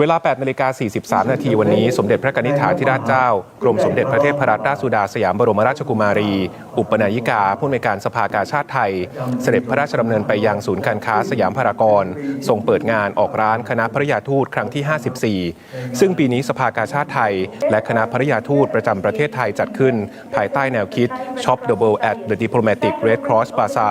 เวลา 8นาฬิกา43 นาทีวันนี้ สมเด็จพระกนิษฐาธิราชเจ้า กรมสมเด็จพระเทพรัตนราชสุดาสยามบรมราชกุมารี อุปนายิกา ผู้อำนวยการสภากาชาติไทย เสด็จพระราชดำเนินไปยังศูนย์การค้าสยามพารากอนทรงเปิดงานออกร้านคณะภริยาทูตครั้งที่ 54 ซึ่งปีนี้สภากาชาติไทย และคณะภริยาทูตประจำประเทศไทยจัดขึ้น ภายใต้แนวคิด Shop the World at the Diplomatic Red Cross Plaza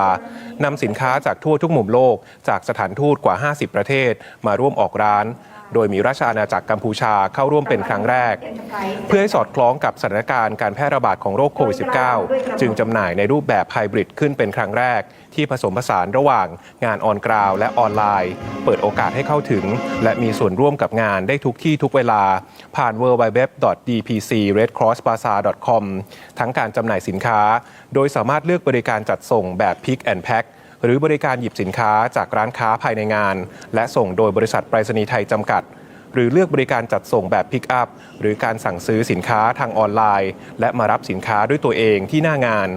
นำสินค้าจากทั่วทุกมุมโลกจากสถานทูตกว่า 50 ประเทศมาร่วมออกร้าน โดยมีราชอาณาจักรกัมพูชาเข้าร่วมเป็นครั้งแรก เพื่อให้สอดคล้องกับสถานการณ์การแพร่ระบาดของโรคโควิด -19 จึงจำหน่ายในรูปแบบไฮบริดขึ้นเป็นครั้งแรก ที่ผสมผสานระหว่างงานออนกราวและออนไลน์ เปิดโอกาสให้เข้าถึง และมีส่วนร่วมกับงานได้ทุกที่ทุกเวลา ผ่าน www.dpcredcrossplaza.com ทั้งการจำหน่ายสินค้า โดยสามารถเลือกบริการจัดส่งแบบ Pick and Pack หรือบริการหยิบสินค้าจากร้านค้าภายในงาน และส่งโดยบริษัทไปรษณีย์ไทยจำกัด หรือเลือกบริการจัดส่งแบบพิกอัพหรือการสั่งซื้อสินค้าทางออนไลน์ และมารับสินค้าด้วยตัวเองที่หน้างาน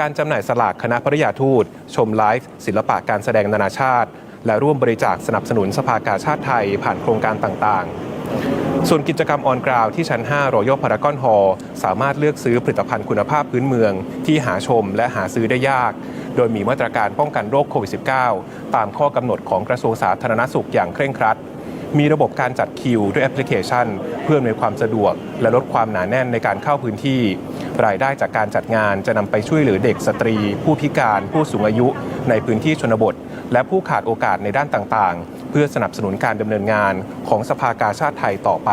การจำหน่ายสลากคณะภริยาทูต ชมไลฟ์ศิลปะการแสดงนานาชาติ และร่วมบริจาคสนับสนุนสภากาชาติไทยผ่านโครงการต่างๆ ส่วนกิจกรรมออนกราวที่ชั้น 5 รอยัลพารากอนฮอลสามารถเลือกซื้อผลิตภัณฑ์คุณภาพพื้นเมือง ที่หาชมและหาซื้อได้ยาก โดยมีมาตรการป้องกันโรคโควิด -19 ตามข้อกำหนดของกระทรวงสาธารณสุขอย่างเคร่งครัด มีระบบการจัดคิวด้วยแอปพลิเคชัน เพื่ออำนวยความสะดวก และลดความหนาแน่นในการเข้าพื้นที่ รายได้จากการจัดงานจะนำไปช่วยเหลือเด็กสตรี ผู้พิการ ผู้สูงอายุ ในพื้นที่ชนบท และผู้ขาดโอกาสในด้านต่างๆ เพื่อสนับสนุนการดำเนินงานของสภากาชาติไทยต่อไป